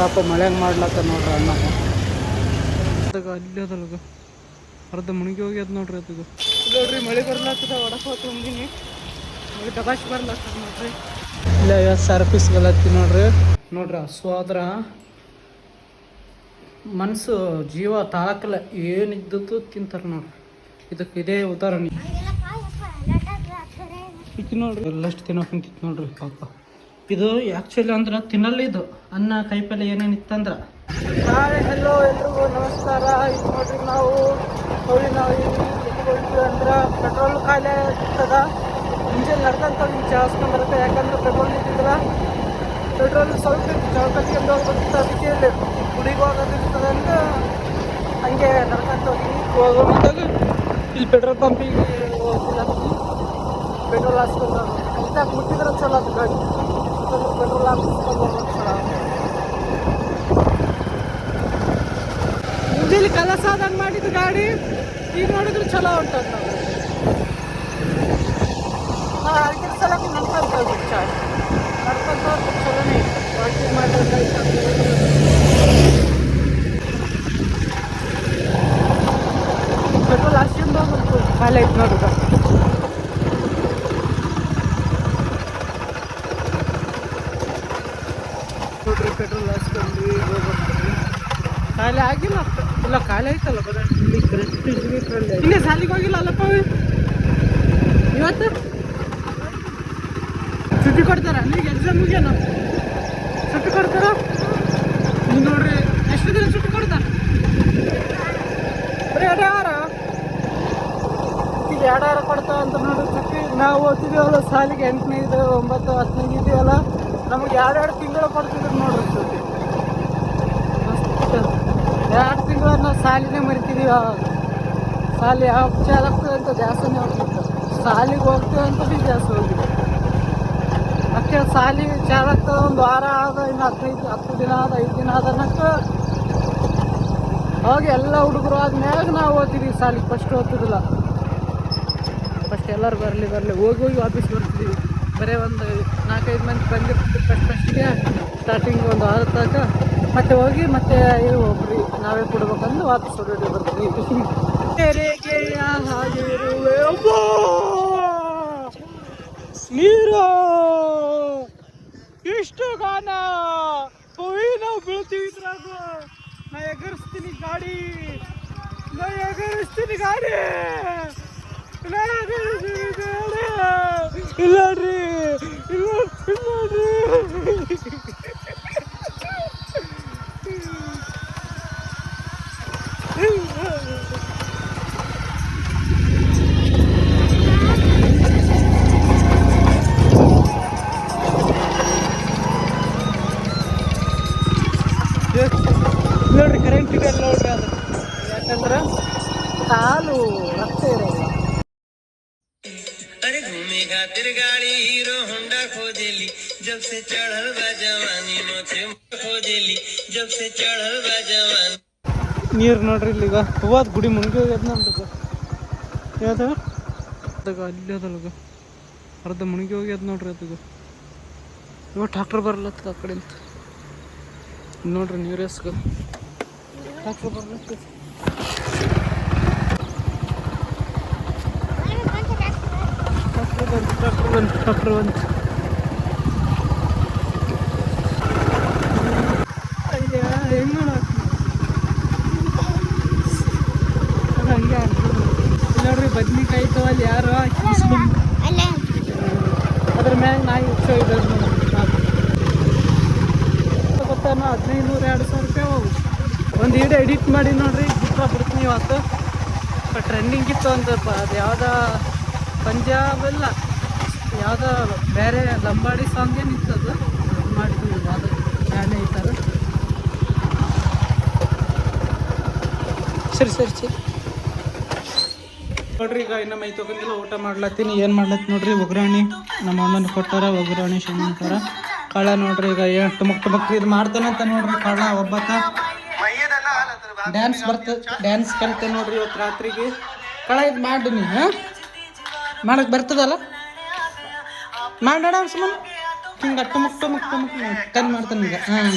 ಪಾಪ ಮಳೆ ಮಾಡ್ಲತ್ತ ನೋಡ್ರಿ ಅಣ್ಣ. ಅದಾಗ ಅಲ್ಲಿ ಅದಲ್ಗ. ಅರ್ಧ ಮುಣಗಿ ಹೋಗಿ ಅದ್ ನೋಡ್ರಿ ಅದಗ ನೋಡ್ರಿ ಮಳೆ ಬರ್ಲಾತದ ಒಡಕ ತುಂಬಿನಿ ಮಳೆ ದಬಾಶ್ ಬರ್ಲಾತದ ನೋಡ್ರಿ. ಇಲ್ಲ ಐವತ್ತು ಸಾವಿರ ಪೀಸ್ ಗಲತ್ತಿ ನೋಡ್ರಿ. ನೋಡ್ರಿ ಸೊ ಆದ್ರ ಮನಸ್ಸು ಜೀವ ತಾಳಕಲ್ಲ ಏನಿದ್ದದ್ದು ತಿಂತಾರೆ ನೋಡ್ರಿ. ಇದಕ್ಕೆ ಇದೇ ಉದಾಹರಣೆ. ನೋಡ್ರಿ ಎಲ್ಲಷ್ಟು ತಿನ್ನೋಕೆ ನಿಂತಿತ್ತು ನೋಡ್ರಿ ಪಾಪ. ಇದು ಆ್ಯಕ್ಚುಲಿ ಅಂದ್ರೆ ಇದು. ಅನ್ನ ಕೈಪಲ್ಲೆ ಏನೇನು ಇತ್ತಂದ್ರೆ. ಹಾಯ್ ಹಲೋ ಎಲ್ರಿಗೂ ನಮಸ್ಕಾರ. ಇದು ನೋಡ್ರಿ ನಾವು ನಾವು ಅಂದ್ರೆ ಪೆಟ್ರೋಲ್ ಖಾಲಿ ಇರ್ತದ ಮುಂಚೆ ನಡ್ಕಂತ ಜಾಸ್ತಿ ಹಾಸ್ಕೊಂಡ್ಬರುತ್ತೆ ಯಾಕಂದ್ರೆ ಪೆಟ್ರೋಲ್ ಇದ್ದಿದ್ರ ಪೆಟ್ರೋಲ್ ಸ್ವಲ್ಪ ಚೌಕಟ್ಟಿಗೆ ಬರುತ್ತೆ ಅದಕ್ಕೆ ಇಲ್ಲಿ ಗುಡಿಗೆ ಹೋಗೋದಿರ್ತದೆ ಅಂದ್ರೆ ಹಂಗೆ ನಡ್ಕಂತ ಹೋಗಿ ಇಲ್ಲಿ ಪೆಟ್ರೋಲ್ ಪಂಪಿಗೆ ಹೋಗಿಲ್ಲ ಪೆಟ್ರೋಲ್ ಹಾಕ್ಸ್ಕೊಂಡು ಅಂತ ಮುಟ್ಟಿದ್ರೆ ಚಲೋ ಅದು ಗಾಡಿ ಚಲೋ ಮುಂಜಾನೆ ಕಲಸ ಆದಂಗೆ ಮಾಡಿದ್ದು ಗಾಡಿ ಈಗ ನೋಡಿದ್ರೆ ಚಲೋ ಉಂಟದ ನಾವು ಅದಕ್ಕೆ ಸಲ ನಡ್ಕೊಂತ ಹೋಗ್ಬೇಕು ಚಾರ್ಜ್. ನಡ್ಕೊಂತ ಹೋದ್ರೆ ಚಲೋನೇ ವಾಕಿಂಗ್ ಮಾಡಿದ್ರೆ ಪೆಟ್ರೋಲ್ ಅಷ್ಟಿಂದ ಐತೆ ನೋಡ್ರಿ ಪೆಟ್ರೋಲ್ ಹಾಕ್ಸ್ಕೊಂಡ್ವಿ ಹೋಗ್ಬರ್ತೀವಿ ಖಾಲಿ ಆಗಿಲ್ಲ. ಇಲ್ಲ, ಖಾಲಿ ಆಯ್ತಲ್ಲ ಬರ. ಇಲ್ಲಿ ಕರೆಕ್ಟ್ ಇದ್ರಲ್ಲಿ ಇನ್ನೇ ಸಾಲಿಗೆ ಹೋಗಿಲ್ಲ ಅಲ್ಲಪ್ಪ ಇವತ್ತು? ಸುಟ್ಟಿ ಕೊಡ್ತಾರ? ಅಲ್ಲಿಗೆ ಎಕ್ಸಾಮ್ ಮುಗಿಯೋಣ. ಸುಟ್ಟಿ ಕೊಡ್ತಾರ? ನೀವು ನೋಡ್ರಿ, ಎಷ್ಟು ದಿನ ಸುಟ್ಟಿ ಕೊಡ್ತಾರ? ಬರೀ ಎರಡು ವಾರ ಈಗ ಎರಡು ವಾರ ಕೊಡ್ತಾವ ಅಂತ ನೋಡಿ ಸುಟ್ಟಿ ನಾವು ಓದ್ತಿದ್ದೀವಲ್ಲ ಸಾಲಿಗೆ ಎಂಟನೇ ಇದು, ಒಂಬತ್ತು, ಹತ್ತನೇ ಇದೆಯಲ್ಲ ನಮಗೆ ಎರಡೆರಡು ತಿಂಗಳು ಕೊಡ್ತಿದ್ರು ನೋಡ್ರಿ ಎರಡು ತಿಂಗಳು ನಾವು ಸಾಲಿನೇ ಮರಿತಿದೀವಿ ಅವಾಗ ಸಾಲಿ ಯಾವ ಚಾಲಕ್ತು ಅಂತ ಜಾಸ್ತಿನೇ ಹೋಗ್ತಿತ್ತು ಸಾಲಿಗೆ ಹೋಗ್ತೀವಿ ಅಂತ ಬಿ ಜಾಸ್ತಿ ಹೋಗಿದ್ವಿ ಅಷ್ಟೇ ಸಾಲಿ ಆಗ್ತದೆ, ಒಂದು ವಾರ ಆದ, ಇನ್ನು ಹದಿನೈದು, ಹತ್ತು ದಿನ ಆದ, ಐದು ದಿನ ಆದ ನಕ್ಕ ಅವಾಗ ಎಲ್ಲ ಹುಡುಗರು ಆದ್ಮ್ಯಾಗ ನಾವು ಓದ್ತೀವಿ ಸಾಲಿಗೆ ಫಸ್ಟ್ ಓದ್ತಿದ್ದಿಲ್ಲ. ಫಸ್ಟ್ ಎಲ್ಲರೂ ಬರಲಿ ಬರಲಿ, ಹೋಗಿ ಹೋಗಿ ವಾಪಸ್ ಬರ್ತಿದ್ವಿ. ಬರೀ ಒಂದು ನಾಲ್ಕೈದು ಮಂದಿ ಬಂದು ಫಸ್ಟ್ ಫಸ್ಟಿಗೆ ಸ್ಟಾರ್ಟಿಂಗ್ ಒಂದು ಆರು ತನಕ ಮತ್ತೆ ಹೋಗಿ ಮತ್ತೆ ಇದು ಒಬ್ರಿ ನಾವೇ ಕೊಡ್ಬೇಕಂದು ವಾಪಸ್ ಹೊರಡಿ ಬರ್ತೀವಿ! ನೀರು! ಇಷ್ಟು ಗಾನ ನಾವು ಬೀಳ್ತೀವಿ ನಾ ಎಗರಿಸ್ತೀನಿ ಗಾಡಿ! ನಾ ಎಗರಿಸ್ತೀನಿ ಗಾಡಿ! ಈಗ ಹೂವಾದ ಗುಡಿ ಹೋಗ್ಯದ ನೋಡ್ರಿ ಯಾವ್ದು? ಅದಾಗ ಅಲ್ಲಿ ಅದಲ್ಗ. ಅರ್ಧ ಮುಳುಗಿ ಹೋಗ್ಯದ ನೋಡ್ರಿ ಅದಗ ಇವಾಗ ಟ್ರಾಕ್ಟರ್ ಬರ್ಲತ್ತದ ಆ ಕಡೆಯಿಂದ ನೋಡ್ರಿ ನೀರು ಎಸ್ಗ ಟ್ರಾಕ್ಟರ್ ಬರ್ಲತ್ತದ ಟ್ರಾಕ್ಟರ್ ಬಂತು ಟ್ರಾಕ್ಟರ್ ಬಂತು ಟ್ರಾಕ್ಟರ್ ಬಂತು ಅಯ್ಯ ಹೆಂಗ್ ಮಾಡಕ್ ಹಂಗೆ ಆಗ್ತದೆ. ಇಲ್ಲಿ ನೋಡ್ರಿ ಬದ್ನಿಕಾಯಿ ಅಲ್ಲಿ ಯಾರು ಅದ್ರ ಮ್ಯಾಗ ನಾಯಿ ಉತ್ಸವ ಇದೆ ಗೊತ್ತಾನ ಹದಿನೈದು ನೂರ ಎರಡು ಸಾವಿರ ರೂಪಾಯಿ ಹೋಗು. ಒಂದು ವಿಡಿಯೋ ಎಡಿಟ್ ಮಾಡಿ ನೋಡ್ರಿ ಚಿತ್ರ ಬಿಡ್ತೀನಿ ಇವತ್ತು. ಟ್ರೆಂಡಿಂಗ್ ಇತ್ತು ಅಂತ ಪ- ಅದು ಯಾವ್ದ ಪಂಜಾಬ್ ಎಲ್ಲ ಯಾವ್ದ ಬೇರೆ ಲಂಬಾಡಿ ಸಾಂಗ್ ಏನು ಇತ್ತು ಅದು? ಅದ್ ಮಾಡಿದ್ವಿ ಅದು ಬ್ಯಾನೆ ಐತಾರೆ ಸರಿ ಸರಿ ಸರಿ. ನೋಡ್ರಿ, ಈಗ ಇನ್ನ ಮೈ ತಗೊಂಡಿಲ್ಲ, ಊಟ ಮಾಡ್ಲತ್ತೀನಿ. ಏನು ಮಾಡ್ಲತ್ತೀನಿ ನೋಡ್ರಿ ಒಗ್ರಾಣಿ ನಮ್ಮ ಅಣ್ಣನ ಕೊಟ್ಟಾರ ಒಗ್ರಾಣಿ ಶಂಕರ ಕಳ ನೋಡ್ರಿ, ಈಗ ಏನು ಟುಮಕ್ ಟುಮಕ್ ಇದು ಮಾಡ್ತಾನಂತ ನೋಡ್ರಿ ಕಳ್ಳ ಒಬ್ಬತ್ತ ಡ್ಯಾನ್ಸ್ ಬರ್ತ ಡ್ಯಾನ್ಸ್ ಕಲಿತೆ ನೋಡ್ರಿ ಇವತ್ತು ರಾತ್ರಿಗೆ. ಕಳ, ಇದು ಮಾಡಿ ನೀ, ಹಾಂ? ಬರ್ತದಲ್ಲ? ಮಾಡೋಣ ಸುಮ್ಮನೆ ಹಿಂಗೆ ಟುಮಕ್ ಟುಮಕ್ ಟುಮಕ್ ಕನ್ ಮಾಡ್ತಾನ ಈಗ. ಹಾಂ,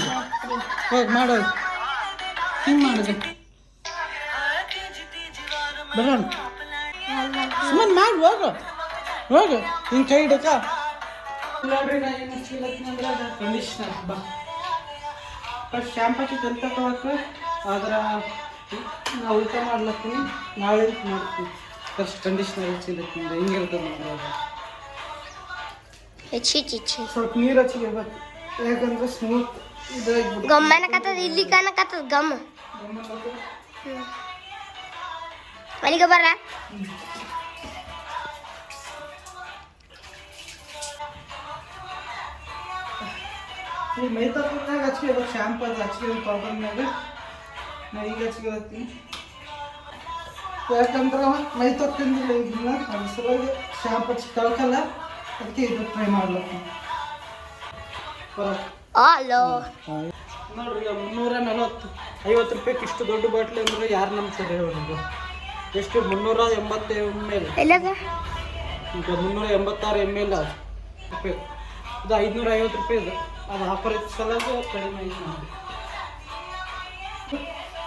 ಹೋಗಿ. ಮಾಡೋದು ಹಿಂಗೆ ಮಾಡಿದೆ. ಬರೋಣ. ಸುಮ್ಮನೆ ಮಾಡಿ ಹೋಗು ಹೋಗು ಹಿಂಗೆ ಕೈ ಹಿಡಕ ನೋಡ್ರಿ ನಾ ಏನು ಅಂದ್ರೆ ಕಂಡೀಷ್ನರ್ ಬಾ ಫಸ್ಟ್ ಶಾಂಪ್ ಹಾಕಿ ತಗೋಬೇಕು ಆದ್ರೆ ನಾ ಊಟ ಮಾಡ್ಲತ್ತೀನಿ ನಾಳೆ ಮಾಡ್ತೀನಿ ಫಸ್ಟ್ ಕಂಡೀಷ್ನರ್ ಹಚ್ಚಿಲತ್ತೀನಿ ಹಿಂಗಿರ್ತದೆ ನೋಡ್ರಿ ಹೆಚ್ಚಿ ಚಿಚ್ಚಿ ಸ್ವಲ್ಪ ನೀರು ಹಚ್ಚಿರ್ಬೇಕು ಯಾಕಂದ್ರೆ ಸ್ಮೂತ್ ಇದಾಗ್ಬಿಟ್ಟು ಗಮ್ಮನಕತ್ತದ ಇಲ್ಲಿ ಕಾಣಕತ್ತದ ಗಮ್ಮ ಮನೆಗೆ ಬರ. ಈ ಮೈತಪ್ಪನಾಗ ಹಚ್ಕೋಬೇಕು ಶಾಂಪು ಅದು ಹಚ್ಕೋಬೇಕು ಪೌಡರ್ನಾಗ ನಾ ಈಗ ಯಾಕಂದ್ರೆ ಮೈ ತೊಕ್ಕಿಂದಿಲ್ಲ ಇದನ್ನ ಅದ್ರ ಸಲುವಾಗಿ ಶಾಂಪು ಹಚ್ಚಿ ಕಳ್ಕಲ್ಲ. ಅದಕ್ಕೆ ಇದು ಟ್ರೈ ಬರತ್ತೆ ಹಲೋ ನೋಡ್ರಿ ಮುನ್ನೂರ ನಲವತ್ತು ಐವತ್ತು ರೂಪಾಯಿಗೆ ಇಷ್ಟು ದೊಡ್ಡ ಬಾಟ್ಲಿ ಅಂದ್ರೆ ಯಾರು ನಂಬ್ತಾರೆ ಅವ್ರಿಗೆ ಎಷ್ಟು? ಮುನ್ನೂರ ಎಂಬತ್ತೇ ಎಂ ಎಲ್ ಈಗ ಮುನ್ನೂರ ಎಂಬತ್ತಾರು ಎಂ ಎಲ್ ರೂಪಾಯಿ ಇದು ಐದುನೂರ ಐವತ್ತು ರೂಪಾಯಿ ಇದು ಅದು ಆಫರ್ ಇತ್ತು ಸಲುವಾಗಿ ಕಡಿಮೆ ಐತೆ ನೋಡಿ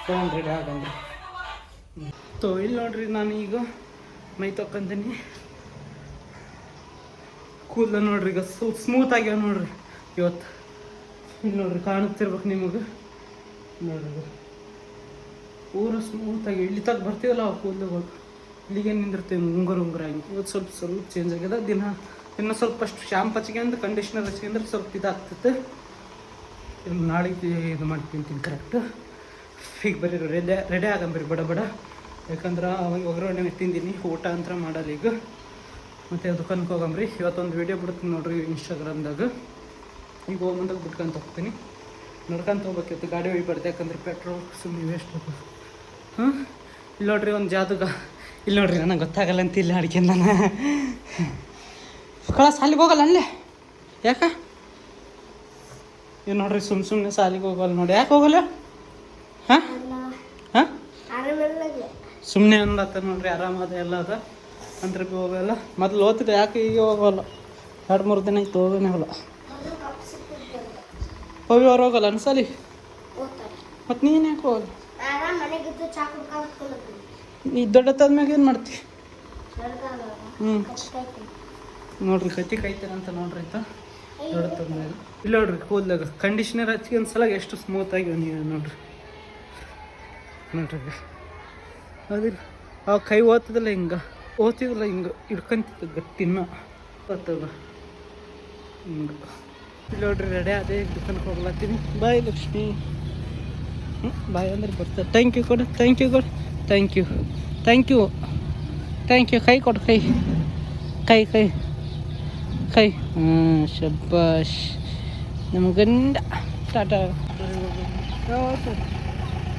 ತೊಗೊಂಡ್ರಿ ಹಾಗಂದ್ರೆ ತೋ ಇಲ್ಲಿ ನೋಡ್ರಿ ನಾನು ಈಗ ಮೈ ತಕ್ಕಂತೀನಿ. ಕೂದಲ ನೋಡ್ರಿ ಈಗ ಸ್ಮೂತ್ ಆಗ್ಯಾವ ನೋಡ್ರಿ. ಇವತ್ತು. ಇಲ್ಲಿ ನೋಡ್ರಿ ಕಾಣುತ್ತಿರ್ಬೇಕು ನಿಮಗೆ. ನೋಡ್ರಿ ಪೂರ ಸ್ಮೂತಾಗಿ ಇಳಿತಾಗ ತಗ ಬರ್ತೀವಲ್ಲ ಆ ಕೂದಲುಗಳು ಇಲ್ಲಿಗೆ ನಿಂದಿರ್ತೀವಿ? ಉಂಗುರು ಉಂಗುರ ಇವತ್ತು ಸ್ವಲ್ಪ ಸ್ವಲ್ಪ ಚೇಂಜ್ ಆಗ್ಯದ ದಿನ ಇನ್ನು ಸ್ವಲ್ಪ ಅಷ್ಟು ಶಾಂಪ್ ಹಚ್ಕೊಂಡು ಕಂಡೀಷ್ನರ್ ಹಚ್ಕೊಂಡ್ರೆ ಸ್ವಲ್ಪ ಇದಾಗ್ತೈತೆ. ಇನ್ನು ನಾಳೆಗೆ ಇದು ಮಾಡ್ತೀನಿ ಕರೆಕ್ಟ್ ಈಗ ಬರೀ ರೆಡಿ ರೆಡಿ ಆಗಂಬರಿ ಬಡ ಬಡ. ಯಾಕಂದ್ರೆ ಅವಾಗ ಒಗ್ಗರಣೆ ತಿಂದೀನಿ. ಊಟ ಅಂತ ಮಾಡಲ್ಲ ಈಗ. ಮತ್ತು ದುಕಾನ್ಗೆ ಹೋಗಂಬ್ರಿ ಇವತ್ತೊಂದು ವೀಡಿಯೋ ಬಿಡ್ತೀನಿ ನೋಡ್ರಿ ಇನ್ಸ್ಟಾಗ್ರಾಮ್ದಾಗ ಈಗ ಹೋಗಿ ಬಿಟ್ಕೊಂತ ಹೋಗ್ತೀನಿ. ನಡ್ಕೊಂತ ಹೋಗ್ಬೇಕಿತ್ತು. ಗಾಡಿ ಒಯ್ಬಾರ್ದು ಯಾಕಂದ್ರೆ ಪೆಟ್ರೋಲ್ ಸುಮ್ಮನೆ ವೇಸ್ಟ್ ಹೋಗೋದು ಹಾಂ ಇಲ್ಲಿ ನೋಡ್ರಿ ಒಂದು ಜಾದುಗ. ಇಲ್ಲಿ ನೋಡ್ರಿ ನನಗೆ ಗೊತ್ತಾಗಲ್ಲ ಅಂತ ಇಲ್ಲಿ ಅಡಿಕೆ ನಾನು. ಕಳ ಸಾಲಿಗೆ ಹೋಗಲ್ಲ, ಅಲ್ಲೇ. ಯಾಕ? ಏನು ನೋಡ್ರಿ ಸುಮ್ಮ ಸುಮ್ಮನೆ ಸಾಲಿಗೆ ಹೋಗಲ್ಲ ನೋಡಿ. ಯಾಕೆ ಹೋಗಲ್ಲ? ಹಾಂ? ಹಾಂ? ಸುಮ್ಮನೆ ಅನ್ಲತ್ತ ನೋಡ್ರಿ ಆರಾಮದ ಎಲ್ಲ ಅದ. ಅಂದ್ರೆ ಹೋಗಲ್ಲ. ಮೊದ್ಲು ಓದ್ತಿದ್ದೆ, ಯಾಕೆ ಈಗ ಹೋಗಲ್ಲ? ಎರಡು ಮೂರು ದಿನ ಆಯ್ತು ಹೋಗೋನೇ ಹೋಗಲ್ಲ. ಹೋಗಿ ಅವ್ರು ಹೋಗಲ್ಲ ಅನ್ಸಲಿ? ಮತ್ತು ನೀನು ಯಾಕೆ ಹೋಗಲ್ಲ? ಮನೆಗಿದ್ದು ಚಾ ಕುಡ್ಕೊಂಡು ಮ್ಯಾಗ ಏನು ಮಾಡ್ತಿ? ಹ್ಞೂ ನೋಡ್ರಿ ಕತ್ತಿ ಕಾಯ್ತಾರಂತ ನೋಡ್ರಿ ಆಯ್ತಾ? ದೊಡ್ಡತ್ತಾದ್ಮ್ಯಾಗ ಇಲ್ಲ ನೋಡ್ರಿ ಕೂದಲಾಗ ಕಂಡೀಷನರ್ ಹಚ್ಚಿ ಒಂದು ಸಲ ಎಷ್ಟು ಸ್ಮೂತ್ ಆಗಿ ನೀವು ನೋಡ್ರಿ. ನೋಡ್ರಿ. ಅದಿಲ್ಲ ಆ ಕೈ ಓದ್ತದಲ್ಲ ಹಿಂಗೆ? ಓದ್ತಿದಲ್ಲ ಹಿಂಗೆ? ಹಿಡ್ಕೊಂತಿತ್ತು ಗಟ್ಟಿನ. ಬರ್ತದ ಹಿಂಗೆ. ಇಲ್ಲ ನೋಡ್ರಿ ರೆಡಿ ಅದೇ ದುಕಾನ್ಗೆ ಹೋಗ್ಲತ್ತೀನಿ. ಬಾಯ್ ಲಕ್ಷ್ಮಿ. ಹ್ಞೂ ಬಾಯ್ ಅಂದ್ರೆ ಬರ್ತದೆ ಥ್ಯಾಂಕ್ ಯು ಕೊಡು ಥ್ಯಾಂಕ್ ಯು ಕೊಡು thank you thank you thank you ಕೈ ಕೊಡು ಕೈ. ಕೈ ಕೈ. ಕೈ. ಹಾಂ ಶಬ್ಬಾಶ್ ನಮ್ಮ ಗಂಡ. ಟಾಟಾ.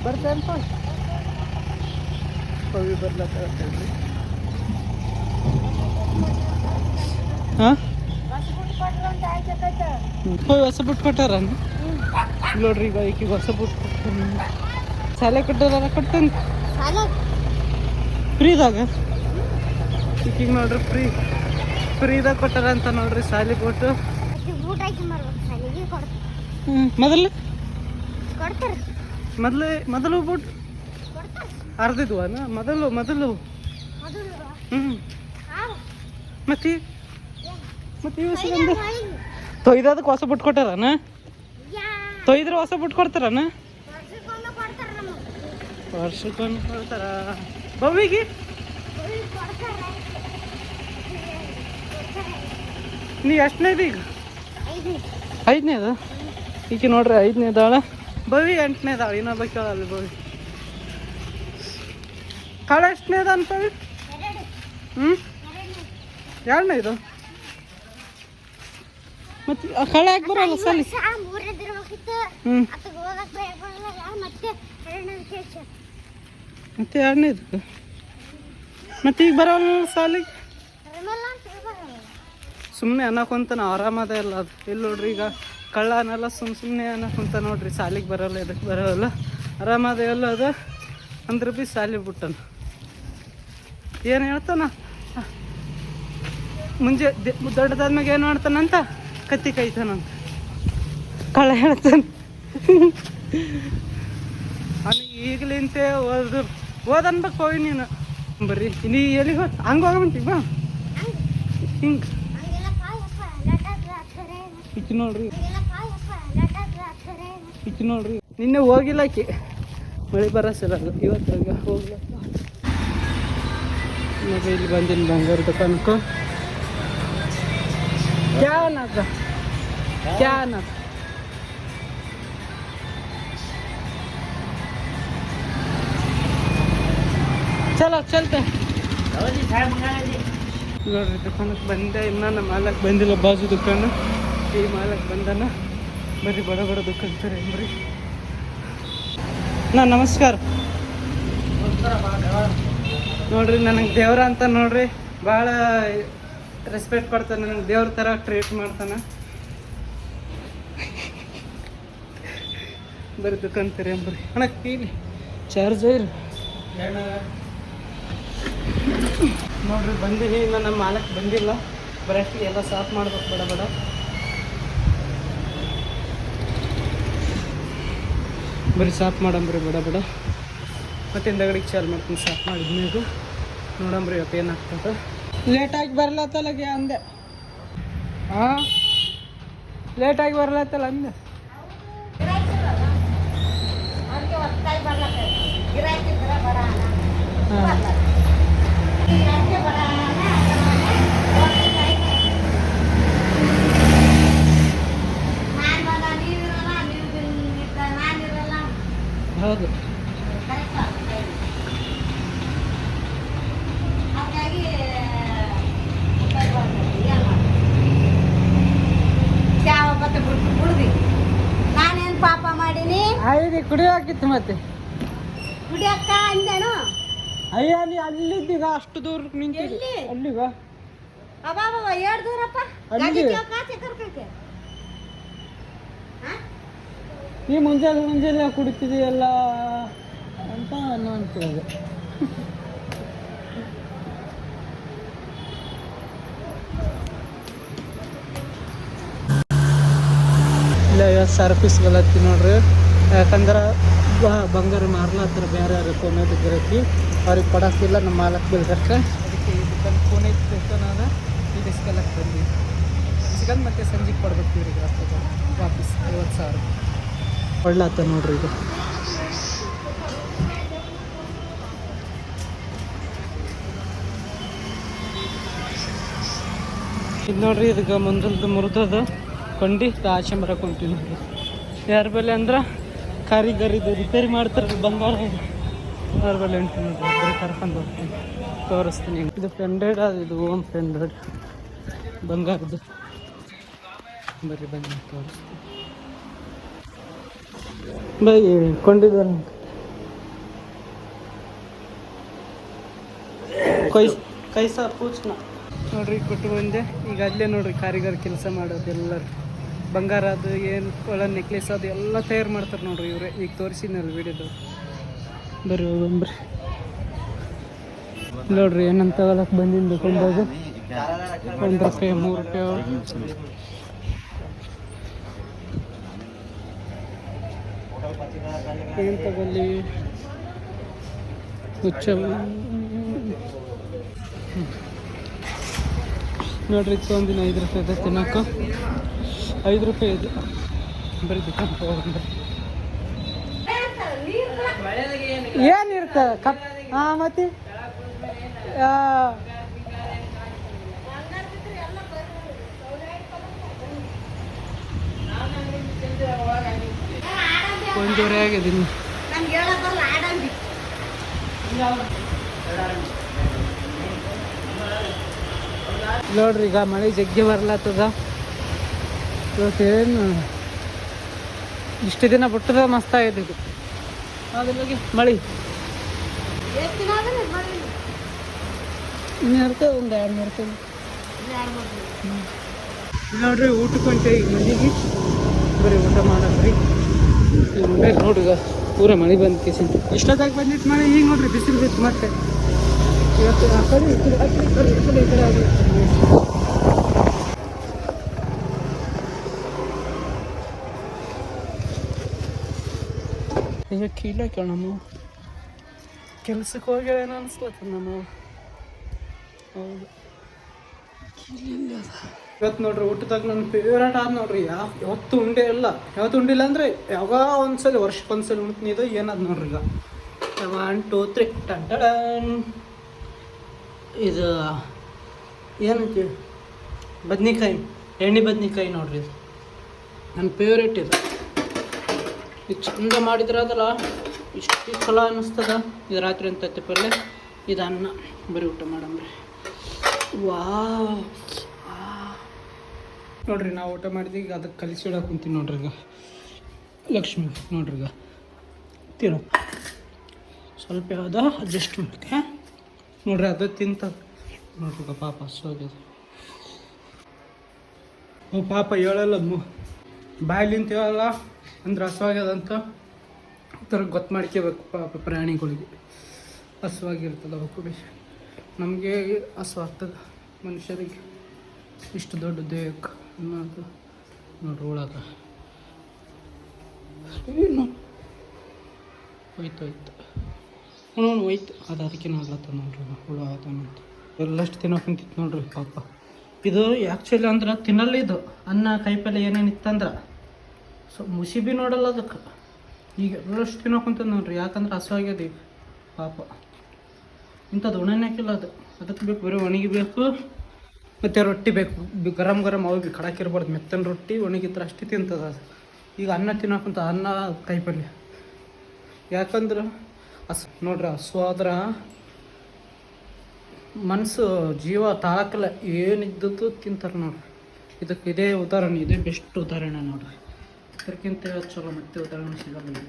ಬರ್ತಾನೆ ಕವಿ ಬರ್ಲತ್ತಲ್ರಿ ಹಾಂ? ಹೊಸ ಬಿಟ್ಕೊಟ್ಟಾರ ಕೊಟ್ಟಾರ ನೋಡ್ರಿ ಈಗ ಈಕಿಗೆ ಹೊಸ ಕೊಡ್ತಾನೆ ಸಾಲೆ ಕೊಟ್ಟಾರ ಕೊಡ್ತಾನೆ ಫ್ರೀದಾಗ ಈಕಿಗೆ ನೋಡ್ರಿ ಫ್ರೀ ಫ್ರೀದಾಗ ಕೊಟ್ಟಾರ ಅಂತ ನೋಡ್ರಿ ಸಾಲಿ ಕೊಟ್ಟು ಹ್ಞೂ ಮೊದಲು? ಮೊದಲೇ ಮೊದಲು ಬುಟ್ ಅರ್ದಿದ್ವಾನ ಮೊದಲು ಮೊದಲು ಹ್ಞೂ ಮತ್ತೆ? ಮತ್ತೆ ಇವು ಸಿಗಂದು? ತೊಯ್ದದಕ್ಕೆ ಹೊಸ ಬುಟ್ಟು ಕೊಟ್ಟಾರನ? ತೊಯ್ದ್ರೆ ಹೊಸ ಬಿಟ್ಟು ಕೊಡ್ತಾರನ? ವರ್ಷಕ್ಕೊಂದು ಕೊಡ್ತಾರ ಕೊಡ್ತಾರೆ? ನೀ ಎಷ್ಟನೇದು ಈಗ? ಐದು ಐದನೇದು? ಈಗ ನೋಡ್ರಿ ಐದನೇದಾಳ. ಬವಿ ಎಂಟನೇದಾಳ ಇನ್ನೊಬ್ಬ ಕೇಳಲ್ಲ ಬವಿ ಕಾಳ ಎಷ್ಟನೇದ ಎರಡು. ಹ್ಞೂ ಎರಡನೇದು? ಮತ್ತೆ ಕಳೆ ಯಾಕೆ ಬರಲ್ಲ ಸಲಿ? ಮತ್ತೆ ಎರಡನೇದು ಮತ್ತೆ ಈಗ ಬರೋಲ್ಲ ಸಾಲಿಗೆ ಸುಮ್ಮನೆ ಅನ್ನಕೊಂತಾನ ಆರಾಮದ ಇಲ್ಲ ಅದು. ಇಲ್ಲಿ ನೋಡ್ರಿ ಈಗ? ಕಳ್ಳ ಅನ್ನಲ್ಲ ಸುಮ್ಮ ಸುಮ್ಮನೆ ಅನ್ನಕೊಂತ ನೋಡ್ರಿ ಸಾಲಿಗೆ ಬರೋಲ್ಲ ಇದಕ್ಕೆ ಬರೋಲ್ಲ. ಆರಾಮದ ಎಲ್ಲ ಅದು. ಅಂದ್ರೆ ಬಿ ಸಾಲಿ ಬಿಟ್ಟನ. ಏನು ಹೇಳ್ತಾನ? ಮುಂಜೆ ದೊಡ್ಡದಾದ್ಮ್ಯಾಗ ಏನು ಮಾಡ್ತಾನಂತ? ಕತ್ತಿ ಕಾಯ್ತಾನಂತ. ಕಳ್ಳ ಹೇಳ್ತಾನ. ಅವ್ನಿಗೆ ಈಗಲಿಂತೆ ಓದು ಓದನ್ಬೇಕು ಹೋಗಿ ನೀನು. ಬರ್ರಿ, ನೀ ಎಲ್ಲಿಗೆ ಹೋದ್? ಹಂಗೆ ಹೋಗಂತೀವಿ ಬಾ. ಹಿಂಗೆ. ಇಚ್ ನೋಡ್ರಿ. ಇಚ್ ನೋಡ್ರಿ. ನಿನ್ನೆ ಹೋಗಿಲ್ಲ ಆಕಿ. ಮಳೆ ಬರ ಸರ್ ಅದು. ಹೋಗ್ಲಕ್ಕ ನೋಡ್ರಿ ಇಲ್ಲಿ ಬಂದಿನಿ ಬಂಗಾರ ದುಕಾನಕ್ಕೂ. ಕ್ಯಾನ್ ಅದ. ಕ್ಯಾನ್ ನಾಕ ಚಲೋ ಚಲ್ತೆ ನೋಡ್ರಿ ದುಕಾನಕ್ಕೆ ಬಂದೆ. ಇನ್ನ ನಮ್ಮ ಮಾಲಕ್ ಬಂದಿಲ್ಲ ಬಾಜು ದುಕಾನ. ಈ ಮಾಲಕ್ ಬಂದನ. ಬರ್ರಿ ಬಡ ಬಡ ದುಕಾನ್ ಸರಿ ಬರ್ರಿ. ನಾ ನಮಸ್ಕಾರ. ನೋಡ್ರಿ ನನಗೆ ದೇವ್ರ ಅಂತ ನೋಡ್ರಿ. ಭಾಳ ರೆಸ್ಪೆಕ್ಟ್ ಕೊಡ್ತಾನೆ. ನನಗೆ ದೇವ್ರ ಥರ ಟ್ರೀಟ್ ಮಾಡ್ತಾನೆ. ಬರ್ರಿ ದುಕಾನ್ ತೆರೆ ಬರ್ರಿ. ಅಣ್ಣ ಕೀಲಿ ಚಾರ್ಜರ್ ನೋಡ್ರಿ ಬಂದೀನಿ ಇನ್ನು ನಮ್ಮ ಮಾಲಕ್ ಬಂದಿಲ್ಲ. ಬರಷ್ಟು ಎಲ್ಲ ಸಾಫ್ ಮಾಡ್ಬೇಕು ಬೇಡ ಬೇಡ. ಬರೀ ಸಾಫ್ ಮಾಡಂಬ್ರಿ ಬೇಡ ಬೇಡ. ಮತ್ತೆ ಹಿಂದಗಡೆಗೆ ಚಾಲು ಮಾಡ್ತೀನಿ ಸಾಫ್ ಮಾಡಿದ್ಮೇಲೆ ನೋಡಂಬ್ರಿ ಇವತ್ತು ಏನಾಗ್ತದೆ. ಲೇಟಾಗಿ ಬರ್ಲತ್ತಲ್ಲ ಅಂದೆ. ಹಾಂ ಲೇಟಾಗಿ ಬರ್ಲತ್ತಲ್ಲ ಅಂದೆ. ಹಾಂ. ಹೌದು. ನಾನೇನ್ ಪಾಪ ಮಾಡೀನಿ? ಐದು ಕುಡಿಯೋಕಿತ್ತು ಮತ್ತೆ ಕುಡಿಯಕ್ಕ ಅಂದೇನು ಅಯ್ಯ ನೀ ಅಲ್ಲಿದ್ದೀಗ ಅಷ್ಟು ದೂರ ನಿಂತಿದ್ದೆ? ಅಲ್ಲಿಗ ಅಬ್ಬಾಬ ಎರಡು ದೂರಪ್ಪ. ಗಾಡಿ? ಈ ಮುಂಜಾನೆ ಮುಂಜಾನೆ ಕುಡಿತಿದೆಯಲ್ಲ ಅಂತ ನಾನು ಕೇಳಿದೆ ಇಲ್ಲ ಪೀಸ್ ಬಲತ್ತಿ ನೋಡ್ರಿ ಯಾಕಂದ್ರೆ ಬ- ಬಂಗಾರ ಮಾರ್ಲಾತ್ರ ಬೇರೆ ಯಾರು ಕೊನೆದು ಗಿರಕಿ ಅವ್ರಿಗೆ ಕೊಡೋಕ್ಕಿಲ್ಲ ನಮ್ಮ ಮಾಲಕ್ ಬೀಳ್ದಕ್ಕ ಅದಕ್ಕೆ ಇದಕ್ಕೆ ಫೋನ್ ಐತಿ ನಾನು ಈ ಡಿಸ್ಕಲಕ್ಕೆ ಬಂದು ಸಿಗಂದು ಮತ್ತೆ ಸಂಜೆಗೆ ಕೊಡ್ಬೇಕು ಇವ್ರಿಗೆ ರೊಕ್ಕ ವಾಪಸ್ ಐವತ್ತು ಸಾವಿರ. ಒಳ್ಳಾತ ನೋಡ್ರಿ ಇದು. ಇದು ನೋಡ್ರಿ ಇದಕ್ಕೆ ಮುಂದಲ್ದು ಮುರಿದದ ಕೊಂಡಿ ಆಚೆ ಬರಕ್ಕೆ ಕುಂತೀವಿ ನೋಡ್ರಿ. ಯಾರ ಬೆಲೆ ಅಂದ್ರೆ? ಕಾರಿಗಾರಿದು ರಿಪೇರಿ ಮಾಡ್ತಾರೆ ಬಂಗಾರ ಅವ್ರ ಎಂಟು ಬರೀ ಕರ್ಕೊಂಡು ಹೋಗ್ತೀನಿ. ತೋರಿಸ್ತೀನಿ. ಇದು ಫ್ರೆಂಡೆಡ್ ಅದು, ಇದು ಓಮ್ ಫ್ರೆಂಡೆಡ್ ಬಂಗಾರದ್ದು. ಬರೀ ಬನ್ನಿ ತೋರಿಸ್ತೀನಿ. ಬೈ ಕೊಂಡಿದ್ದಾರೆ ಕೈ ಕೈಸ ಪೂಚ್ನ. ನೋಡ್ರಿ, ಕೊಟ್ಟು ಬಂದೆ. ಈಗ ಅಲ್ಲೇ ನೋಡ್ರಿ, ಕಾರಿಗಾರ ಕೆಲಸ ಮಾಡೋದು ಎಲ್ಲರೂ. ಬಂಗಾರ ಅದು ಏನು ಒಳ ನೆಕ್ಲೆಸ್ ಅದು ಎಲ್ಲ ತಯಾರು ಮಾಡ್ತಾರೆ ನೋಡ್ರಿ ಇವ್ರೆ. ಈಗ ತೋರಿಸಿದ್ನಲ್ಲ ವಿಡಿಯೋದು ಬರ್ರಿ ಹೋಗಂಬ್ರಿ ನೋಡ್ರಿ ಏನಂತ ಹೊಲಕ್ಕೆ ಬಂದಿದ್ದು ಕೊಂಡೋದು ಒಂದು ರೂಪಾಯಿ, ಮೂರು ರೂಪಾಯಿ ಏನು ತಗೊಳ್ಳಿ? ಹುಚ್ಚ ನೋಡ್ರಿ ತೊಗೊಂದಿನ ಐದು ರೂಪಾಯಿ ತಿನ್ನೋಕೆ. ಐದು ರೂಪಾಯಿ ಇದು. ಬರೀ ದುಕಾನ್ ತೊಗೊಂಡ್ರೆ ಏನಿರ್ತ ಕಪ್ ಹಾಂ ಮತ್ತೆ? ಒಂದೂವರೆ ಆಗಿದ್ದೀನಿ ನೋಡ್ರಿ, ಈಗ ಮಳೆ ಜಗ್ಗಿ ಬರ್ಲತ್ತದ ಇವತ್ತೇನು ಇಷ್ಟು ದಿನ ಬಿಟ್ಟದ ಮಸ್ತ್ ಆಗಿದೆ ಇದು ಮಳೆ. ಮಳೆ ಇನ್ನು ಇರ್ತದೆ ಒಂದು ಎರಡು ಮೂರು ತಿಂಗಳು. ನೋಡ್ರಿ ಊಟಕ್ಕೆ ಹೊಂಟೆ ಈಗ ಮನೆಗೆ. ಬರೀ ಊಟ ಮಾಡಿ ಮುಂದೆ ನೋಡ್ರಿ ಪೂರ ಮಳೆ ಬಂದು ಕೇಸಿಂದ ಇಷ್ಟೊತ್ತಾಗಿ ಬಂದಿತ್ತು ಮಳೆ? ಈಗ ನೋಡ್ರಿ ಬಿಸಿಲು ಬಿತ್ತು ಮತ್ತೆ. ಇವತ್ತು ಆ ಕಡೆ ಈ ಕಡೆ ಈ ಕಡೆ ಈ ಕಡೆ ಈ ಅಯ್ಯೋ ಕೀಲ ಕೇಳಮ್ಮ ಕೆಲ್ಸಕ್ಕೆ ಹೋಗಿ ಏನೋ ಅನ್ಸ್ಲತ್ತ ನಮ್ಮ ಇವತ್ತು ನೋಡ್ರಿ, ಊಟದಾಗ ನನ್ನ ಫೇವ್ರೇಟ್ ಆದ ನೋಡ್ರಿ ಯಾವ ಯಾವತ್ತು ಉಂಡೆ ಇಲ್ಲ. ಯಾವತ್ತು ಉಂಡಿಲ್ಲ ಅಂದರೆ ಯಾವಾಗ ಒಂದ್ಸಲ ವರ್ಷಕ್ಕೆ ಒಂದ್ಸಲ ಉಣ್ತೀನಿ ಇದು ಏನಾದ್ ನೋಡ್ರಿ ಈಗ. ಒನ್ ಟೂ ತ್ರೀ ಟನ್ ಇದು, ಏನಂತೀವಿ? ಬದ್ನಿಕಾಯಿ, ಎಣ್ಣೆ ಬದ್ನಿಕಾಯಿ ನೋಡ್ರಿ ನನ್ನ ಫೇವ್ರೇಟ್ ಇದು. ಇದು ಚಂದ ಮಾಡಿದ್ರೆ ಅದಲ್ಲ. ಇಷ್ಟು ಚಲೋ ಅನ್ನಿಸ್ತದ ಇದು ರಾತ್ರಿ ಅಂತ ಪಲ್ಲೆ. ಇದು ಅನ್ನ. ಬರೀ ಊಟ ಮಾಡಮ್ರಿ ವಾ ನೋಡ್ರಿ, ನಾವು ಊಟ ಮಾಡಿದ್ವಿ. ಈಗ ಅದಕ್ಕೆ ಕಲಿಸಿಡಕ್ಕೆ ಕುಂತೀನಿ ನೋಡ್ರಿ ಈಗ. ಲಕ್ಷ್ಮಿ, ನೋಡ್ರಿ ಈಗ. ತಿರು. ಸ್ವಲ್ಪ ಯಾವ್ದು ಅಡ್ಜಸ್ಟ್ ಮಾಡಕ್ಕೆ ನೋಡ್ರಿ, ಅದು ತಿಂತ. ನೋಡ್ರಿ ಈಗ ಪಾಪ ಹಸೋಗ್ಯದ ಓ, ಪಾಪ ಹೇಳಲ್ಲ ಬಾಯ್ಲಿಂತ ಹೇಳಲ್ಲ. ಅಂದ್ರೆ ಹಸುವಾಗ್ಯದಂತ ಥರ ಗೊತ್ತು ಮಾಡ್ಕೋಬೇಕು ಪಾಪ ಪ್ರಾಣಿಗಳಿಗೆ. ಹಸುವಾಗಿರ್ತದ ಅವಕ್ಕೂ ಬೇಷ ನಮಗೆ ಹಸು ಮನುಷ್ಯರಿಗೆ. ಇಷ್ಟು ದೊಡ್ಡ ದೇಹಕ್ಕೆ ಅನ್ನೋದು ನೋಡ್ರಿ ಉಳಾಗ ಏನು? ಹೋಯ್ತು ಹೋಯ್ತು. ಹ್ಞೂ ಹೋಯ್ತು. ಅದು ಅದಕ್ಕೆ ಆಗ್ಲತ್ತ ನೋಡ್ರಿ ಹುಳ ಆತನಂತ ಎಲ್ಲಷ್ಟು ತಿನ್ನೋ ಕುಂತಿತ್ತು ನೋಡ್ರಿ ಪಾಪ. ಇದು ಆ್ಯಕ್ಚುಲಿ ಅಂದ್ರೆ ತಿನ್ನಲ್ಲ ಇದು. ಅನ್ನ ಕಾಯಿಪಲ್ಲೆ ಏನೇನು ಸೊ ಮುಸಿಬಿ ನೋಡಲ್ಲ ಅದಕ್ಕೆ. ಈಗ ಎಲ್ಲಷ್ಟು ತಿನ್ನೋ ಕುಂತದ ನೋಡ್ರಿ, ಯಾಕಂದ್ರೆ ಹಸುವಾಗ್ಯದ ಈಗ. ಪಾಪ. ಇಂಥದ್ದು ಹಾಕಿಲ್ಲ ಅದು. ಅದಕ್ಕೆ ಬೇಕು ಬರೀ ಒಣಗಿ ಬೇಕು, ಮತ್ತು ರೊಟ್ಟಿ ಬೇಕು. ಬಿ- ಗರಂ ಗರಂ ಅವಾಗ ಕಡಾಕಿರ್ಬಾರ್ದು ಮೆತ್ತನ ರೊಟ್ಟಿ, ಒಣಗಿದ್ರೆ ಅಷ್ಟೇ ತಿಂತದ ಅದು. ಈಗ ಅನ್ನ ತಿನ್ನೋಕಂತ ಅನ್ನ ಕಾಯಿಪಲ್ಯ ಯಾಕಂದ್ರೆ ಹಸ್, ನೋಡ್ರಿ ಹಸು ಆದ್ರೆ ಮನಸ್ಸು ಜೀವ ತಾಕಲ್ಲ ಏನಿದ್ದದ್ದು ತಿಂತಾರೆ ನೋಡ್ರಿ. ಇದಕ್ಕೆ ಇದೇ ಉದಾಹರಣೆ, ಇದೇ ಬೆಸ್ಟ್ ಉದಾಹರಣೆ ನೋಡ್ರಿ. ಇದಕ್ಕಿಂತ ಚಲೋ ಮತ್ತೆ ಉದಾಹರಣೆ ಸಿಗಲ್ಲ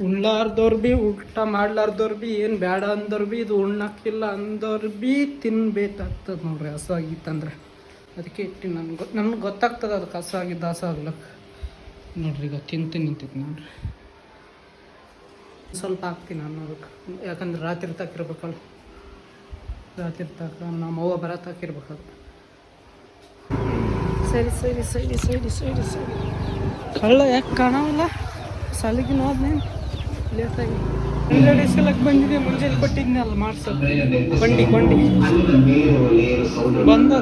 ಉಣ್ಲಾರ್ದವ್ರು ಭೀ ಊಟ ಮಾಡ್ಲಾರ್ದವ್ರು ಭೀ ಏನು ಬೇಡ ಅಂದವ್ರು ಭೀ ಇದು ಉಣ್ಣಕ್ಕಿಲ್ಲ ಅಂದವ್ರು ಭೀ ತಿನ್ಬೇಕಾಗ್ತದೆ ನೋಡ್ರಿ ಹಸ ಆಗಿತ್ತಂದ್ರೆ ಅದಕ್ಕೆ ಇಟ್ಟು ನನ್ಗೆ ನಮ್ಗೆ ಗೊತ್ತಾಗ್ತದೆ ಅದಕ್ಕೆ ಹಸ ಆಗಿದ್ದು ಹಸ ಆಗ್ಲಕ್ಕೆ. ನೋಡ್ರಿ ಈಗ ತಿಂತು ನಿಂತೈತಿ ನೋಡ್ರಿ. ಸ್ವಲ್ಪ ಹಾಕ್ತೀನಿ ಅದಕ್ಕೆ. ಯಾಕಂದ್ರೆ ರಾತ್ರಿ ತಾಕಿರ್ಬೇಕಲ್ಲ ರಾತ್ರಿ ತಾಕ ನಮ್ಮ ಅವ್ವ ಬರ ತಾಕಿರ್ಬೇಕಲ್ಲ ಸರಿ ಸರಿ ಸರಿ ಸರಿ ಸರಿ ಸರಿ. ಕಳ್ಳ ಯಾಕೆ ಕಾಣವಲ್ಲ ಸಾಲಿಗೆ ಹೋದ್ನೇನು ಲೇಟಾಗಿ ಹಿಂಗಡೆ ಸಲಕ್ಕೆ ಬಂದಿದೆ ಮುಂಜಾನೆ ಕೊಟ್ಟಿದ್ನಲ್ಲ ಮಾಡ್ಸೋ ಬಂಡಿ ಬಂಡಿ ಬಂದ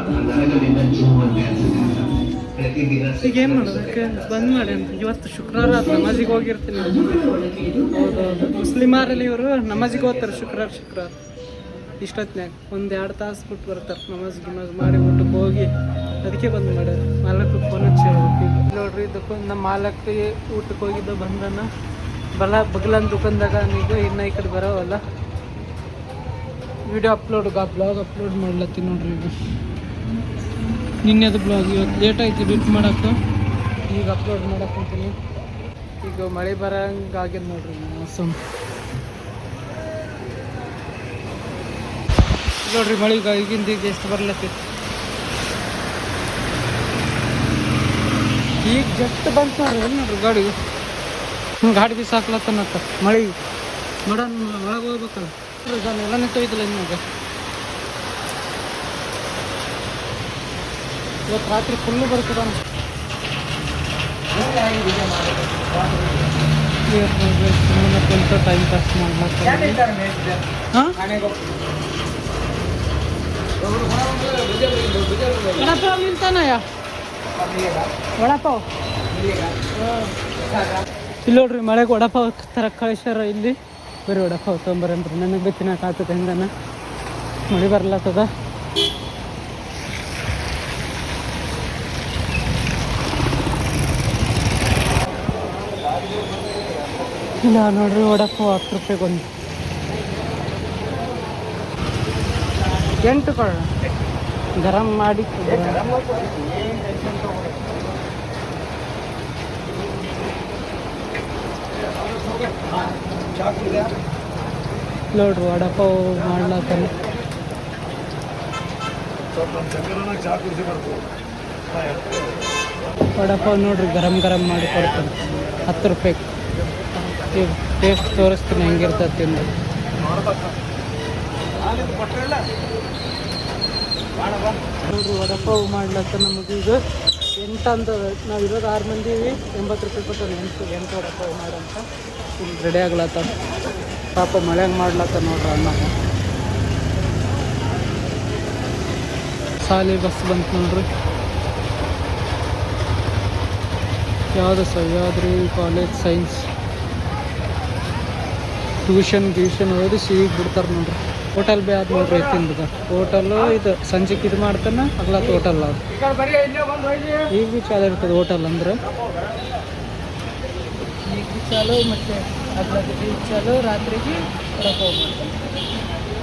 ಈಗ ಏನು ಮಾಡೋದಕ್ಕೆ ಬಂದ್ ಮಾಡಿ ಅಂತ. ಇವತ್ತು ಶುಕ್ರವಾರ ನಮಾಜಿಗೆ ಹೋಗಿರ್ತೀನಿ. ಹೌದೌದು ಮುಸ್ಲಿಮಾರಲ್ಲಿ ಇವರು ನಮಾಜಿಗೆ ಹೋಗ್ತಾರೆ ಶುಕ್ರವಾರ ಶುಕ್ರವಾರ. ಇಷ್ಟೊತ್ತಿನಾಗ ಒಂದು ಎರಡು ತಾಸು ಬಿಟ್ಟು ಬರ್ತಾರೆ ನಮಾಜ್ ಗಿಮಾಜ್ ಮಾಡಿ ಊಟಕ್ಕೆ ಹೋಗಿ. ಅದಕ್ಕೆ ಬಂದು ಮಾಡ್ಯಾರ. ಮಾಲಕ್ಕೆ ಫೋನ್ ಹಚ್ಚಿ ನೋಡ್ರಿ, ಇದಕ್ಕೆ ನಮ್ಮ ಮಾಲಕ್ಕೆ ಊಟಕ್ಕೆ ಹೋಗಿದ್ದ ಬಂದನ. ಬಲ ಬಗ್ಲನ್ ದುಕಾನ್ದಾಗ ನೀವು ಇನ್ನೂ ಈ ಕಡೆ ಬರೋವಲ್ಲ. ವಿಡಿಯೋ ಅಪ್ಲೋಡ್ ಬ್ಲಾಗ್ ಅಪ್ಲೋಡ್ ಮಾಡ್ಲತ್ತೀನಿ ನೋಡ್ರಿ ಈಗ. ನಿನ್ನೆದು ಬ್ಲಾಗ್ ಇವತ್ತು ಲೇಟ್ ಆಯ್ತು ಎಡಿಟ್ ಮಾಡೋಕ್ಕೆ. ಈಗ ಅಪ್ಲೋಡ್ ಮಾಡಕ್ಕೆ ಈಗ ಮಳೆ ಬರೋಂಗಾಗ್ಯದ ನೋಡ್ರಿ ಮೌಸಮ್ ನೋಡ್ರಿ ಮಳೆಗೆ ಈಗಿಂದ ಈಗ ಎಷ್ಟು ಬರ್ಲತ್ತೈತಿ. ಈಗ ಜಸ್ಟ್ ಬಂತು ನೋಡ್ರಿ ನೋಡ್ರಿ ಗಾಡಿ? ಗಾಡಿ ಬಿ ಸಾಕ್ಲತ್ತನತ್ತ ಮಳೆ ನೋಡೋಣ ಒಳಗೆ ಹೋಗ್ಬೇಕಲ್ಲ. ನಾನು ಎಲ್ಲ ನಿಂತೋಯ್ತಲ್ಲ ನಿಮಗೆ ಇವತ್ತು ರಾತ್ರಿ ಫುಲ್ಲು ಬರ್ತದ ಟೈಮ್ ಪಾಸ್ ಮಾಡ್ಲತ್ತ ಹಾಂ? ವಡಾಪಾವ್ ನಿಂತಾನಯ್ಯ ಇಲ್ಲಿ ನೋಡ್ರಿ, ಮಳೆಗೆ ವಡಾಪಾವ್ ಥರ ಕಳಿಸ್ಯಾರ ಇಲ್ಲಿ. ಬರೀ ವಡಾಪಾವ್ ಅಂದ್ರೆ. ನನಗೆ ಬಿ ತಿನ್ನಕ್ಕೆ ಆಗ್ತದೆ ಹೆಂಗನ? ಮಳೆ ಬರ್ಲತ್ತದ ಇಲ್ಲ ನೋಡ್ರಿ, ವಡಾಪಾವ್ ಹತ್ತು ರೂಪಾಯಿಗೆ ಎಂಟು ಕೊಡ ಗರಂ ಮಾಡಿ ನೋಡ್ರಿ ವಡಪಾವ್ ಮಾಡ್ಲತ್ತಾನ ವಡಪಾವ್ ನೋಡ್ರಿ ಗರಂ ಗರಂ ಮಾಡಿ ಕೊಡ್ತಾನೆ. ಹತ್ತು ರೂಪಾಯಿ. ಟೇಸ್ಟ್ ತೋರಿಸ್ತೀನಿ ಹೆಂಗಿರ್ತದೆ ತಿಂದು ನೋಡ್ರಿ ವಡಪಾವ್ ಮಾಡ್ಲತ್ತ ನಮಗೆ ಈಗ ಎಂಟು ಅಂತ ನಾವು ಇರೋದು ಆರು ಮಂದಿ ಎಂಬತ್ತು ರೂಪಾಯಿ ಕೊಟ್ಟು ಎಂಟು ಎಂಟು ರೂಪಾಯಿ ಮಾಡಂತ. ಇಲ್ಲಿ ರೆಡಿ ಆಗ್ಲತ್ತ. ಪಾಪ ಮಳೆ ಮಾಡ್ಲತ್ತ ನೋಡ್ರಿ ಅಣ್ಣ. ಸಾಲಿ ಬಸ್ ಬಂತು ನೋಡ್ರಿ. ಯಾವುದು ಸಹ್ಯಾದ್ರಿ ಕಾಲೇಜ್ ಸೈನ್ಸ್ ಟ್ಯೂಷನ್ ಗ್ಯೂಷನ್ ಓದಿ ಸಿಗ್ ಬಿಡ್ತಾರೆ ನೋಡ್ರಿ. ಹೋಟೆಲ್ ಬೇ ಆದ್ ನೋಡ್ರಿ ತಿಂದ ಹೋಟೆಲ್ಲು ಇದು ಸಂಜೆಗೆ ಇದು ಮಾಡ್ತಾನೆ ಅಗ್ಲ ಹೋಟೆಲ್ ಅದು. ಈಗ ಭೀ ಚಾಲು ಇರ್ತದೆ ಹೋಟೆಲ್ ಅಂದ್ರೆ. ಈಗ ಭೀ ಚಾಲು ಮತ್ತು ಅದ್ರಾಗ ಈಗ ಚಾಲು ರಾತ್ರಿಗೆ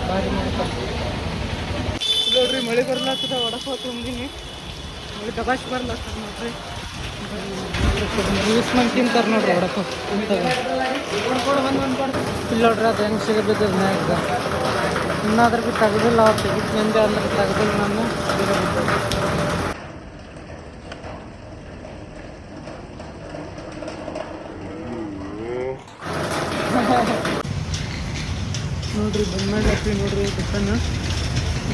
ಹೊರಗೆ ಮಾಡ್ತಾರೆ ನೋಡ್ರಿ ಮಳೆ ಬರ್ಲಾತದ ಒಡಕ ತುಂಬಿನಿ. ಮಳೆ ದಬಾಶ್ ಬರ್ಲಾತದ ನೋಡ್ರಿ. ಯೂಸ್ ಮಾಡಿ ತಿಂತಾರೆ ನೋಡ್ರಿ ಒಡಕ ಇಲ್ಲ ನೋಡ್ರಿ ಅದು ಹೆಂಗೆ ಸಿಗಬೇಕು ಮ್ಯಾಗ. ಇನ್ನಾದ್ರೂ ಬಿ ತೆಗ್ದಿಲ್ಲ ಅವ್ರು ತೆಗಿದ್ನಿಂದೆ ಅಂದ್ರೆ ತೆಗ್ದಿಲ್ಲ ನಾನು ನೋಡ್ರಿ ಬಂದ್ ಮಾಡ್ಲತ್ತಿ ನೋಡ್ರಿ ದುಕಾನ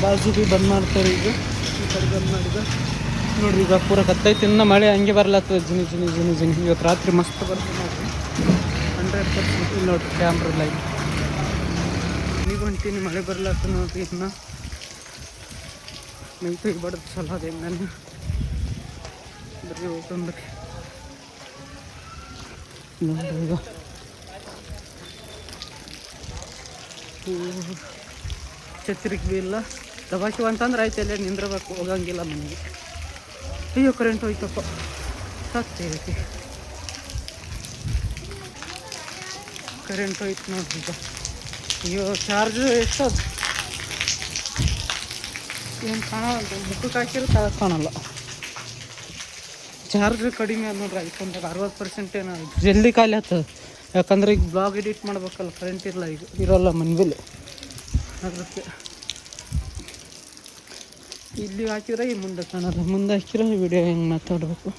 ಬಾಜು ಬಿ ಬಂದ್ ಮಾಡ್ತಾರೆ ಈಗ. ಈ ಕಡೆ ಬಂದ್ ಮಾಡಿದ. ನೋಡ್ರಿ, ಈಗ ಪೂರ ಕತ್ತೈತಿ ಇನ್ನ ಮಳೆ ಹಂಗೆ ಬರ್ಲತ್ತದ ಜಿನಿ ಜಿನಿ ಜಿನಿ ಜಿನಿ. ಇವತ್ತು ರಾತ್ರಿ ಮಸ್ತ್ ಬರ್ತೀನಿ ನೋಡ್ರಿ. Hundred percent. ನೋಡ್ರಿ ಕ್ಯಾಮ್ರಾ ಲೈಟ್ ಹೊಂಟೀನಿ, ಮಳೆ ಬರ್ಲತ್ತ ನೋಡ್ರಿ ಇನ್ನ. ಮೈ ತೆಗಿಬಾರ್ದು ಚಲೋ ಅದೇ ನಾನು ಬರ್ರಿ ಹೋಗ್ಕೊಂಡ್ರಿ ನೋಡ್ರಿ ಈಗ. ಛತ್ರಿಗೆ ಬಿ ಇಲ್ಲ. ದಬಾಕಿವ ಅಂತಂದ್ರೆ ಆಯ್ತು, ಎಲ್ಲೇ ನಿಂದ್ರಬೇಕು, ಹೋಗಂಗಿಲ್ಲ ಮನೆಗೆ. ಅಯ್ಯೋ ಕರೆಂಟ್ ಹೋಯ್ತಪ್ಪ. ಸತ್ತೈತಿ ಕರೆಂಟ್ ಹೋಯ್ತು ನೋಡ್ರಿ ಈಗ. ಅಯ್ಯೋ ಚಾರ್ಜ್ ಎಷ್ಟು ಏನು ಕಾಣಲ್ಲ ಮುಖಕ್ಕೆ ಹಾಕಿರೋ ತಳಕ್ ಕಾಣಲ್ಲ. ಚಾರ್ಜ್ ಕಡಿಮೆ ಅದ ನೋಡ್ರಿ ಐಫೋನ್ದಾಗ ಅರವತ್ತು ಪರ್ಸೆಂಟ್ ಏನೋ ಜಲ್ದಿ ಖಾಲಿ ಆಗ್ತದೆ ಯಾಕಂದ್ರೆ ಈಗ ಬ್ಲಾಗ್ ಎಡಿಟ್ ಮಾಡ್ಬೇಕಲ್ಲ ಕರೆಂಟ್ ಇರಲ್ಲ ಈಗ ಇರೋಲ್ಲ ಮನ್ಬಿಲ್ ಅದಕ್ಕೆ ಇಲ್ಲಿ ಹಾಕಿದ್ರೆ ಈ ಮುಂದೆ ಕಾಣಲ್ಲ. ಮುಂದೆ ಹಾಕಿದ್ರೆ ವಿಡಿಯೋ ಹೆಂಗೆ ಮಾತಾಡಬೇಕು?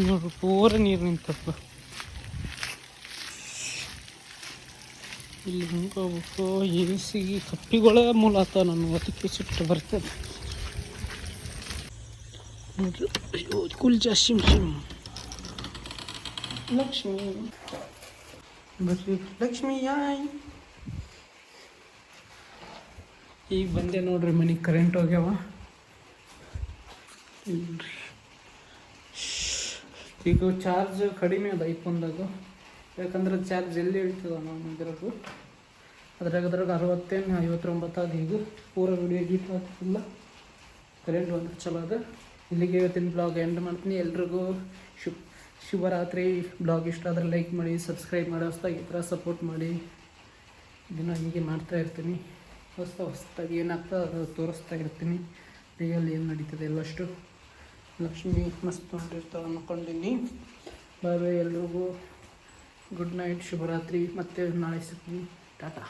ಇವಾಗ ಪೂರ ನೀರು ನಿಂತಪ್ಪ. ಇಲ್ಲಿ ಹೆಂಗೆ ಹೋಗ್ಬೇಕು ಎ ಸಿ ಕಪ್ಪಿಗಳೇ ಮೂಲ ಆತ ನಾನು ಅದಕ್ಕೆ ಸಿಟ್ಟು ಬರ್ತದೆ ನೋಡ್ರಿ ಅಯ್ಯೋ ಕುಲ್ಜಾ ಶಿಮ್ ಶಿಮ್ ಲಕ್ಷ್ಮಿ. ಬರ್ರಿ. ಲಕ್ಷ್ಮಿ ಯಾಯ್ ಈಗ ಬಂದೆ ನೋಡ್ರಿ ಮನೆಗೆ ಕರೆಂಟ್ ಹೋಗ್ಯಾವ. ಇಲ್ರಿ. ಈಗ ಚಾರ್ಜ್ ಕಡಿಮೆ ಅದ ಐಫೋನ್ದಾಗ. ಯಾಕಂದ್ರೆ ಚಾರ್ಜ್ ಎಲ್ಲಿ ಇಳ್ತದ ನಾನು ಇದ್ರಾಗ ಅದ್ರಾಗ ಅದ್ರಾಗ ಅರವತ್ತೇನು ಅದು ಈಗ ಪೂರ ವಿಡಿಯೋ ಎಡಿಟ್ ಆಗ್ತಿಲ್ಲ. ಕರೆಂಟ್ ಒಂದು ಚಲೋ ಅದ. ಇಲ್ಲಿಗೆ ಇವತ್ತಿನ ಬ್ಲಾಗ್ ಎಂಡ್ ಮಾಡ್ತೀನಿ. ಎಲ್ರಿಗೂ ಶುಭ ಶುಭರಾತ್ರಿ. ಬ್ಲಾಗ್ ಇಷ್ಟ ಆದ್ರೆ ಲೈಕ್ ಮಾಡಿ ಸಬ್ಸ್ಕ್ರೈಬ್ ಮಾಡಿ ಹೊಸ್ದಾಗಿ ಈ ಥರ ಸಪೋರ್ಟ್ ಮಾಡಿ. ದಿನ ಹೀಗೆ ಮಾಡ್ತಾ ಇರ್ತೀನಿ. ಹೊಸ ಹೊಸ್ದಾಗಿ ಏನಾಗ್ತದೆ ಅದು ತೋರಿಸ್ತಾ ಇರ್ತೀನಿ. ರಿಯಲ್ ಏನು ನಡೀತದೆ ಎಲ್ಲಷ್ಟು. ಲಕ್ಷ್ಮಿ ಮಸ್ತ್ ನೋಡಿರ್ತಾವೆ ಅಂದ್ಕೊಂಡಿನಿ ಬಾಯ್ ಬಾಯ್ ಎಲ್ರಿಗೂ. ಗುಡ್ ನೈಟ್ ಶುಭರಾತ್ರಿ. ಮತ್ತೆ ನಾಳೆ ಸಿಗ್ತೀನಿ. ಟಾಟಾ.